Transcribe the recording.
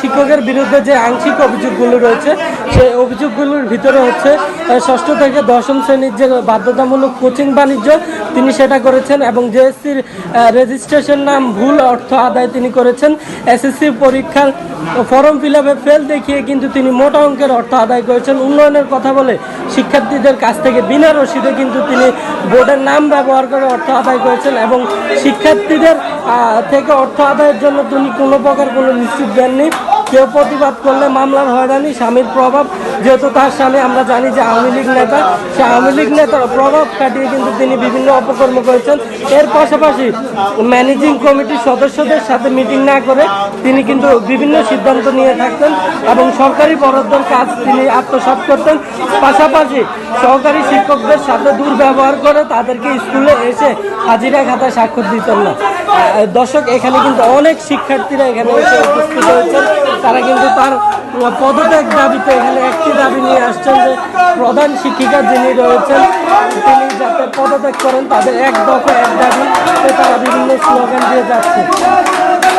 শিক্ষকদের বিরুদ্ধে যে আংশিক অভিযোগগুলো রয়েছে, সেই অভিযোগগুলোর ভিতরে হচ্ছে ষষ্ঠ থেকে দশম শ্রেণির যে বাধ্যতামূলক কোচিং বাণিজ্য, তিনি সেটা করেছেন এবং জেএসসির রেজিস্ট্রেশন নাম ভুল অর্থ আদায় তিনি করেছেন। এসএসসি পরীক্ষার ফর্ম ফিল আপে ফেল দেখিয়ে কিন্তু তিনি মোটা অঙ্কের অর্থ আদায় করেছেন। উন্নয়নের কথা বলে শিক্ষার্থীদের কাছ থেকে বিনা রসিদে কিন্তু তিনি বোর্ডের নাম ব্যবহার করে অর্থ আদায় করেছেন এবং শিক্ষার্থীদের থেকে অর্থ আদায়ের জন্য তিনি কোনো প্রকার কোনো নিশ্চিত দেননি কেউ প্রতিবাদ করলে মামলার হয়রানি, স্বামীর প্রভাব, যেহেতু তার স্বামী, আমরা জানি যে আওয়ামী লীগ নেতা, সে আওয়ামী লীগ নেতার প্রভাব কাটিয়ে কিন্তু তিনি বিভিন্ন অপকর্ম করেছেন। এর পাশাপাশি ম্যানেজিং কমিটির সদস্যদের সাথে মিটিং না করে তিনি কিন্তু বিভিন্ন সিদ্ধান্ত নিয়ে থাকতেন এবং সরকারি বরাদ্দর কাজ তিনি আত্মসাৎ করতেন। পাশাপাশি সহকারী শিক্ষকদের সাথে দুর্ব্যবহার করে তাদেরকে স্কুলে এসে হাজিরা খাতায় স্বাক্ষর দিতেন না। দর্শক, এখানে কিন্তু অনেক শিক্ষার্থীরা এখানে এসে উপস্থিত হয়েছেন তারা কিন্তু তার পদত্যাগ দাবিতে এখানে একটি দাবি নিয়ে আসছেন যে প্রধান শিক্ষিকা যিনি রয়েছেন, তিনি যাতে পদত্যাগ করেন, তাদের এক দফা এক দাবি তারা বিভিন্ন স্লোগান দিয়ে যাচ্ছে।